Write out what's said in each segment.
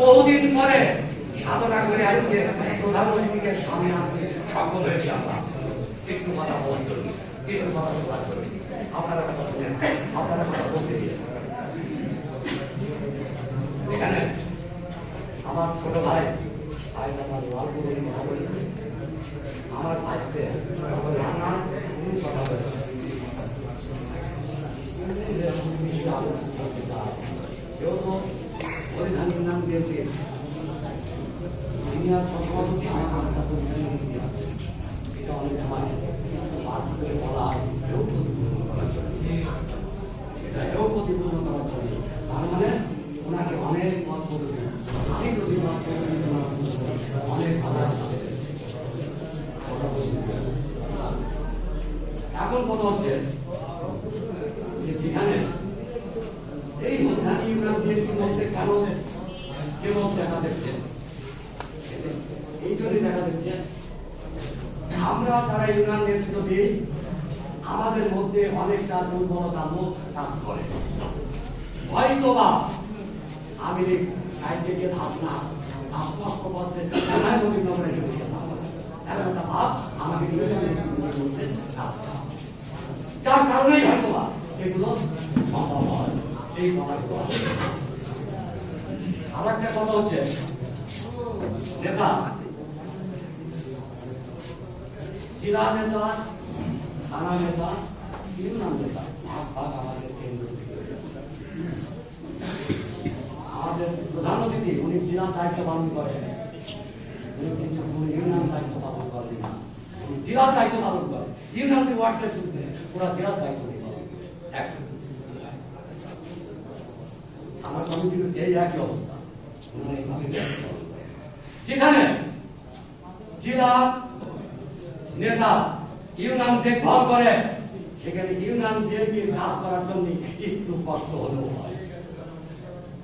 বহুদিন পরে সাধনা করে আজকে প্রধানমন্ত্রীকে সামনে আনতে সক্ষম হয়েছি আমরা। একটু কথা বলার জন্য, একটু কথা শোনার জন্য। আপনারা কথা শুনেন, আপনারা কথা বলতে এখানে আমার ছোট ভাই ভাই আমার লালপুর কথা বলেছে। আমার ভাইকে আমার রান্না কথা বলেছে। যেহেতু ওই ধানের নাম দেবে নামটা পরিচয় দিয়ে আছে এটা অনেক সময় বলা এও প্রতিপূর্ণ করার জন্য এটা এও প্রতিপূর্ণ করার জন্য তার মানে ওনাকে অনেক মত বলবে আমি যদি মত বলতে অনেক ভালো আছে কথা বলতে এখন কথা হচ্ছে যে যেখানে এই হলধানি ইউনিয়ন বিএনপির মধ্যে কেন কেবল দেখা দিচ্ছে জন্যই দেখা দিচ্ছে আমরা যারা ইউনিয়ন নেতৃত্ব দিই, আমাদের মধ্যে অনেকটা দুর্বলতা বোধ কাজ করে। হয়তো বা আমি সাইডে গিয়ে ভাব না আস্পষ্ট পথে ওনায় রবীন্দ্র রেখে বসে থাকব একটা ভাব, আমাকে হবে। যার কারণেই হয়তো বা এগুলো সম্ভব হয়, এই কথাগুলো আর একটা কথা হচ্ছে, নেতা নেতা থানা নেতা ইউনিয়ন নেতা ভাগ ভাগ আমাদের কেন্দ্র আমাদের প্রধান অতিথি, উনি জেলা দায়িত্ব পালন করেন। উনি কিন্তু কোনো ইউনিয়ন দায়িত্ব পালন করেন না। জেলা দায়িত্ব পালন করেন। ইউনিয়ন ওয়ার্ডের শুনতে ওরা জেলা দায়িত্ব পালন করে। আমার কমিটির এই একই অবস্থা। করে। যেখানে জেলা নেতা ইউনিয়ন দেখভাল করে। সেখানে বিএনপি কাজ করার জন্য একটু কষ্ট হলেও হয়।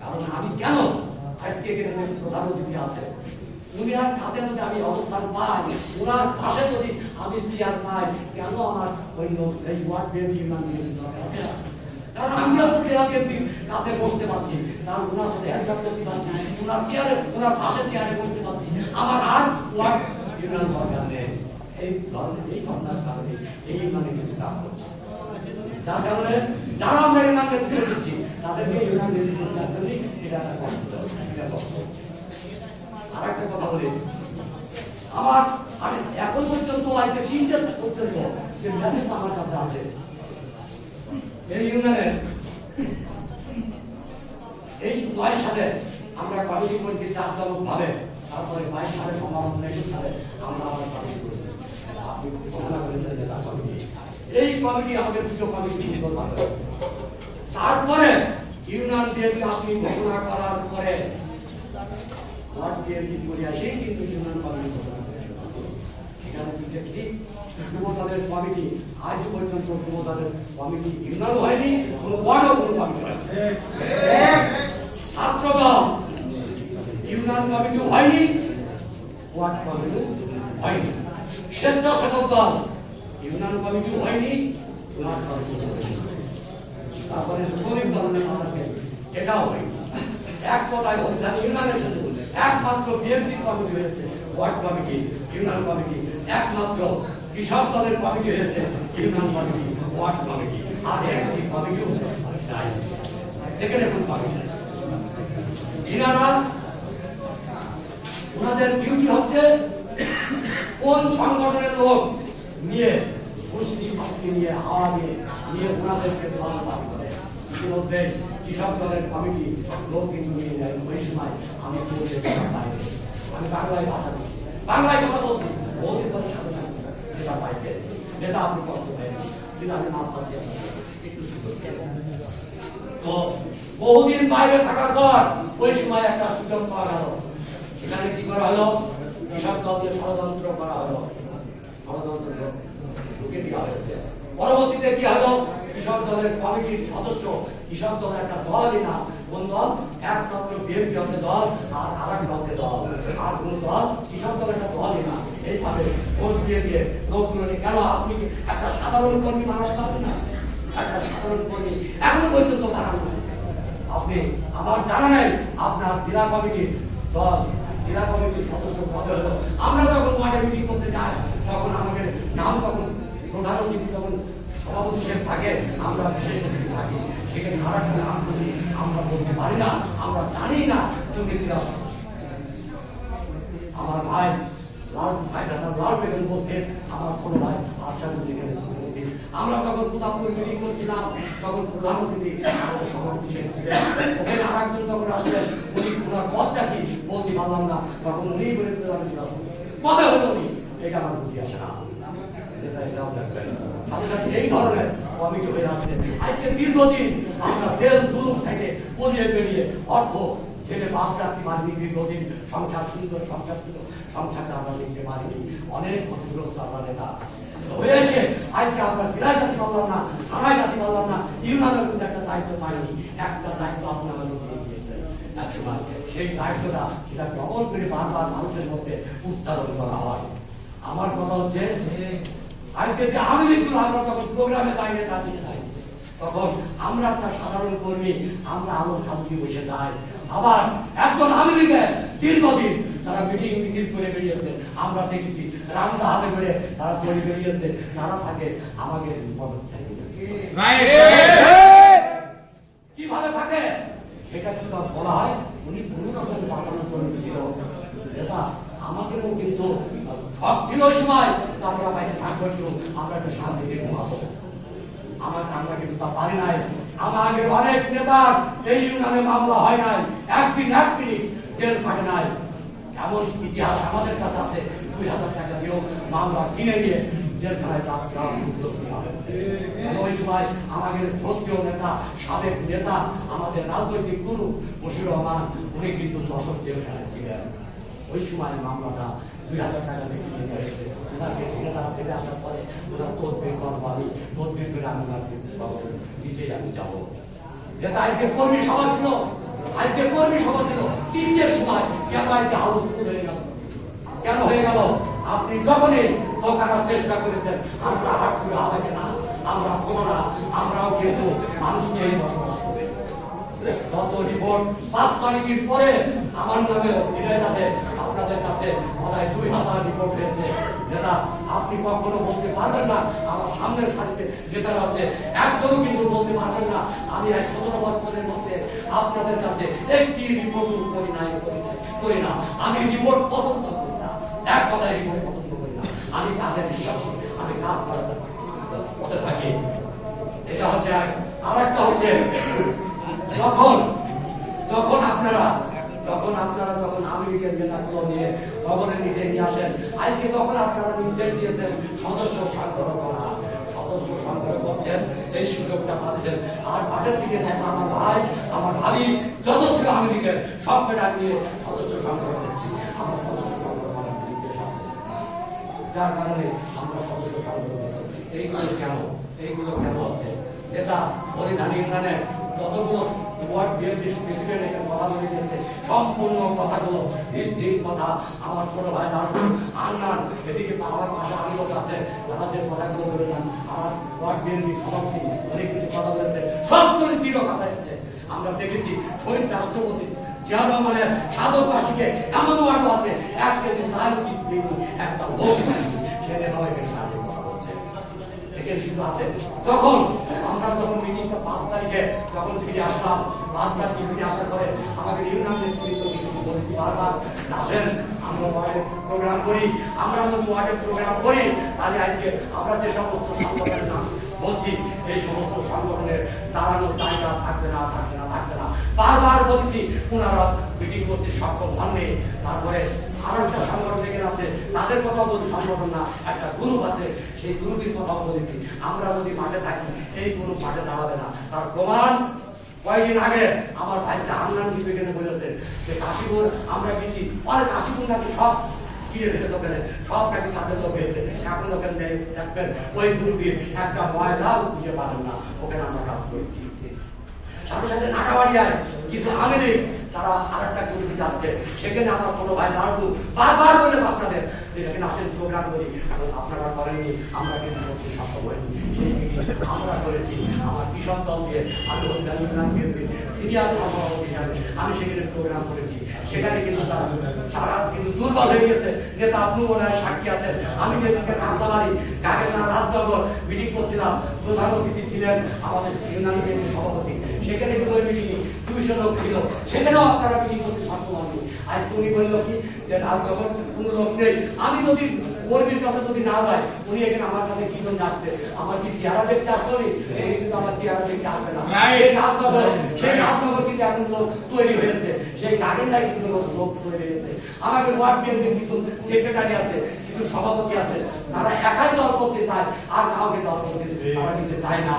কারণ আমি কেন আজকে এখানে কাছে যদি আমি অবস্থান পাই ওনার পাশে যদি আমি চেয়ার পাই, কেন আমার ওই এই ওয়ার্ড বিএনপি কারণ আমি তো জেলা কাছে বসতে পারছি। কারণ ওনার সাথে হ্যান্ডআপ করতে পারছি ওনার চেয়ারে ওনার পাশে চেয়ারে বসতে পারছি। আমার আর ওয়ার্ড ইউনিয়ন দরকার নেই। এই ধরনের এই ঘটনার কারণে এই মানে কিন্তু কাজ করছে যার কারণে যারা আমরা ইউনিয়ন নেতৃত্ব দিচ্ছি তাদেরকে ইউনিয়ন নেতৃত্ব দেওয়ার জন্যই এটা একটা কষ্ট এটা কষ্ট হচ্ছে আর একটা কথা বলি, আমার আমি এখন পর্যন্ত আজকে তিনটে পর্যন্ত যে মেসেজ আমার কাছে আছে। এই ইউনিয়নের এই নয় সালে আমরা কমিটি করেছি চারজনক ভাবে, তারপরে বাইশ সালে সম্ভাবনা একুশ সালে আমরা আবার কমিটি করেছি এই কমিটি আমাদের দুটো কমিটি তারপরে ইউনিয়ন বিএনপি আপনি ঘোষণা করার পরে ওয়ার্ড বিএনপি করে আসেই কিন্তু ইউনিয়ন কমিটি কি দেখছি? যুবদলের কমিটি আজ পর্যন্ত যুবদলের কমিটি ইউনিয়ন হয়নি কোনো ওয়ার্ডও কোনো কমিটি হয়নি। ছাত্র দল ইউনিয়ন কমিটি হয়নি ওয়ার্ড হয়নি। দল ইউনিয়ন হয়নি হয়নি। তারপরে দলের এটাও হয়নি। এক কথায় ইউনিয়নের সাথে একমাত্র বিএনপি কমিটি হয়েছে ওয়ার্ড কমিটি ইউনিয়ন কমিটি। একমাত্র কৃষক দলের কমিটি হয়েছে ইউনিয়ন কমিটি ওয়ার্ড কমিটি। আর একটি কমিটিও নাই। এখানে কোন কমিটি। নাই ইনারা ওনাদের ডিউটি হচ্ছে কোন সংগঠনের লোক নিয়ে ভক্তি নিয়ে হাওয়া নিয়ে নিয়ে ওনাদেরকে দাবি করে। ইতিমধ্যে কৃষক দলের কমিটি লোক কিন্তু নিয়ে ওই সময় আমি বাইরে। আমি বাংলায় ভাষা বাংলায় কথা বলছি। বহুদিন ধরে পাইছে আপনি কষ্ট পাইছেন কিন্তু আমি মাফ পাচ্ছি একটু সুযোগ তো বহুদিন বাইরে থাকার পর ওই সময় একটা সুযোগ পাওয়া গেল। সেখানে কি করা হলো? কৃষক দলকে ষড়যন্ত্র করা হলো। ষড়যন্ত্র ঢুকে দেওয়া হয়েছে। পরবর্তীতে কি হলো? কৃষক দলের কমিটির সদস্য, কৃষক একটা দলই না। কোন দল? একমাত্র বিএনপি দল আর আর দল। আর কোন দল? কৃষক একটা দলই না। এইভাবে ভোট দিয়ে দিয়ে কেন আপনি একটা সাধারণ কর্মী মানুষ পাবেন না? একটা সাধারণ কর্মী এখন পর্যন্ত আপনি আমার জানা নেই, আপনার জেলা কমিটির দল জেলা কমিটির সদস্য পদে হলো আমরা যখন ওয়ার্ডে মিটিং করতে যাই, তখন আমাদের নাম তখন তখন সভাপতি থাকে, আমরা বিশেষ অতিথি থাকি সেখানে নাম যদি আমরা বলতে পারি না, আমরা জানি না তুমি কি আমার ভাই লাল ভাইটা লাল বেগম বলছেন আমার কোনো ভাই উপস্থিত। আমরা তখন কোথাপুর মিটিং করছিলাম, তখন প্রধানমন্ত্রী আমাদের সভাপতি ছিলেন। ওখানে আর একজন তখন আসলেন, উনি ওনার পদটা কি বলতে পারলাম না তখন উনি বলে প্রধান কবে হলো উনি এটা আমার বুঝি আসে না। এই ধরনের কমিটি হয়ে আসছে। আজকে দীর্ঘদিন আমরা তেল দুলুক থেকে পরিয়ে বেরিয়ে অর্থ ছেলে বাস রাখতে পারিনি দীর্ঘদিন। সংসার সুন্দর, সংসার ছিল সংসারটা আমরা দেখতে পারিনি। অনেক ক্ষতিগ্রস্ত আমরা নেতা। হয়ে এসে আজকে আমরা জেলায় যাতে পারলাম না, থানায় যাতে পারলাম না ইউনিয়নের একটা দায়িত্ব পাইনি, একটা দায়িত্ব আপনি আমাদের দিয়ে দিয়েছেন। এক সেই দায়িত্বটা সেটা করে বারবার মানুষের মধ্যে করা হয়। আমার কথা হচ্ছে আজকে যে আমি তখন প্রোগ্রামে দাঁড়িয়ে দাঁড়িয়ে দাঁড়িয়ে তখন আমরা একটা সাধারণ কর্মী, আমরা আলো সামনে বসে যাই আবার একজন আমি দীর্ঘদিন তারা মিটিং মিছিল করে বেরিয়েছে, আমরা দেখেছি রান্না হাতে করে তারা তৈরি বেরিয়েছে তারা থাকে আমাকে মদত চাই কীভাবে থাকে? সেটা কি তার বলা হয় উনি কোনো রকম বাঁচানোর জন্য ছিল এটা আমাদেরও কিন্তু সব ছিল সময়। আমরা বাইরে থাকব একটু আমরা একটু শান্তিতে ঘুমাবো আমার আমরা কিন্তু তা পারি নাই। আমাদের অনেক নেতার এই ইউনিয়নে মামলা হয় নাই। একদিন এক মিনিট জেল ফাটে নাই। এমন ইতিহাস আমাদের কাছে আছে। দুই হাজার টাকা দিয়েও মামলা কিনে নিয়ে তার ওই সময় আমাদের নেতা, সাবেক নেতা, আমাদের রাজনৈতিক গুরু রহমান, উনি কিন্তু দশক ছিলেন। ওই সময় মামলাটা দুই হাজার টাকা দিয়ে কিনে নিয়ে ওনাকে ফিরে আসার পরে ওরা তদবির করব আমি করে আমি নিজেই আমি যাব। আজকে কর্মী সভা ছিল আজকে কর্মী সভা ছিল, তিনটের সময় কেন আজকে হাউস হয়ে গেল? কেন হয়ে গেল? আপনি যখনই দোকানার চেষ্টা করেছেন, আমরা হাট করে হবে না, আমরা কোনো না, আমরাও কিন্তু মানুষ নিয়েই বসবাস করি। যত রিপোর্ট পাঁচ তারিখের পরে আমার নামে সাথে আপনাদের কাছে প্রায় দুই হাজার রিপোর্ট হয়েছে যেটা আপনি কখনো বলতে পারবেন না, আমার সামনের সারিতে যেটা আছে একজনও কিন্তু বলতে পারবেন না। আমি এক সতেরো বছরের মধ্যে আপনাদের কাছে একটি রিপোর্ট করি নাই, করি না। আমি রিপোর্ট পছন্দ করি না, এক কথায় রিপোর্ট পছন্দ করি না। আমি কাজে বিশ্বাসী, আমি কাজ করাতে করতে থাকি। এটা হচ্ছে আর একটা হচ্ছে, যখন যখন আপনারা যখন আপনারা যখন আমেরিকার নেতাগুলো নিয়ে খবরের নিচে নিয়ে আসেন আজকে তখন আপনারা নির্দেশ দিয়েছেন, সদস্য সংগ্রহ করা। যার কারণে আমরা এইগুলো কেন? কেন হচ্ছে? নেতা পরিধান ইউনিয়নের যতগুলো দিয়েছে সম্পূর্ণ কথাগুলো কথা আমার ছোট ভাই দাঁড়ান এদিকে আমার আছে, তারা যে কথাগুলো বলে যান, আমার ওয়ার্ড বিএনপি সভাপতি অনেক কিছু কথা বলেছে, সবগুলো দৃঢ় কথা এসেছে। আমরা দেখেছি শহীদ রাষ্ট্রপতি জিয়া রহমানের এমন ওয়ার্ড আছে, এক কেজি কি একটা লোক সে এখানে দাঁড়িয়ে কথা বলছে শুধু আছে আমরা মিটিংটা পাঁচ তারিখে যখন ফিরে আসলাম, পাঁচ তারিখে ফিরে আসার পরে আমাদের ইউনিয়ন নেতৃত্ব কিছু বলেছি বারবার আমরা ওয়ার্ডে প্রোগ্রাম করি, আমরা যদি ওয়ার্ডে প্রোগ্রাম করি, তাহলে আজকে আমরা যে সমস্ত সংগঠনের নাম বলছি, এই সমস্ত সংগঠনের দাঁড়ানোর জায়গা থাকবে না থাকবে না থাকবে না। বারবার বলছি, ওনারা মিটিং করতে সক্ষম হননি। তারপরে আরও একটা সংগঠন এখানে আছে তাদের কথা বলছি সংগঠন না। একটা গ্রুপ আছে, সেই গ্রুপের কথা বলেছি। আমরা যদি মাঠে থাকি এই গ্রুপ মাঠে দাঁড়াবে না। তার প্রমাণ কয়েকদিন আগে আমার ভাইটা হান্নান বিবেকানে বলেছে যে কাশীপুর আমরা গেছি। অনেক কাশীপুর নাকি সব কিনে আমরা আর সেখানে আমার ছোট ভাই দাঁড়াবো বারবার বলে আপনাদের যে আসেন প্রোগ্রাম করি। আপনারা আমরা কিন্তু সেই মিটিং আমরা করেছি, আমার দল দিয়ে আমি বিএনপি সভাপতি হিসাবে আমি সেখানে প্রোগ্রাম করেছি। সেখানে কিন্তু তারা কিন্তু দুর্বল হয়ে গেছে। নেতা আপনি মনে হয় সাক্ষী আছেন। আমি রাজনগর মিটিং করছিলাম, প্রধান অতিথি ছিলেন আমাদের সভাপতি। সেখানে কিন্তু মিটিংয়ে দুইশো লোক ছিল। সেখানেও আপনারা মিটিং করতে সক্ষম আজ উনি বলল কি যে রাজনগর কোনো লোক নেই। আমি যদি কর্মীর কাছে যদি না যায় উনি এখানে আমার কাছে কি জন্য আসবে? আমার কি চেহারা দেখতে আসতো নি? এই কিন্তু আমার চেহারা দেখতে আসবে না. সেই রাজনগর সেই রাজনগর কিন্তু এখন লোক তৈরি হয়েছে। সেই কাকেন্দায় কিন্তু লোক লোক তৈরি হয়েছে। আমাদের ওয়ার্ড বিএনপির কিছু সেক্রেটারি আছে কিছু সভাপতি আছে। তারা একাই দল করতে চায় আর কাউকে দল করতে তারা কিন্তু চায় না।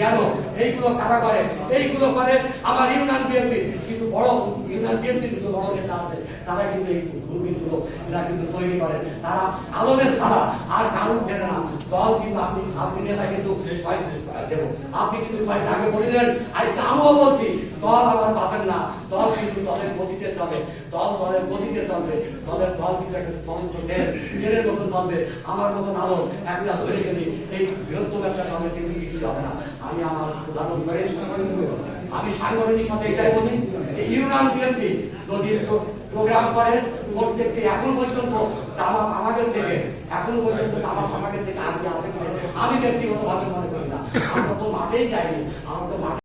কেন? এইগুলো কারা করে? এইগুলো করে আমার ইউনিয়ন বিএনপি। কিছু বড় ইউনিয়ন বিএনপি কিছু বড় নেতা আছে, তারা কিন্তু এই দুর্নীতিগুলো এরা কিন্তু তৈরি করে। তারা আলমের ছাড়া আর কারণ জানে না। দল কিন্তু আপনি আপনি নেতা কিন্তু আপনি কিন্তু আগে বলিলেন, আজকে আমিও বলছি দল আমার পাবেন না। দল কিন্তু দলের গতিতে চলে দল দলের গতিতে চলবে। দলের দল কিন্তু একটা তন্ত্র ট্রেন ট্রেনের মতন চলবে। আমার মতন আলো একটা ধরে গেলে এই বৃহত্তম একটা দলের কিন্তু কিছু হবে না। আমি আমার আমি সাংগঠনিক এটাই বলি ইউনিয়ন বিএনপি যদি প্রোগ্রাম প্রত্যেকটি এখন পর্যন্ত আমাদের থেকে, এখন পর্যন্ত আমাদের থেকে আগে আছে আমি ব্যক্তিগতভাবে মনে করি না। আমরা তো মাঠেই যাইনি। আমরা তো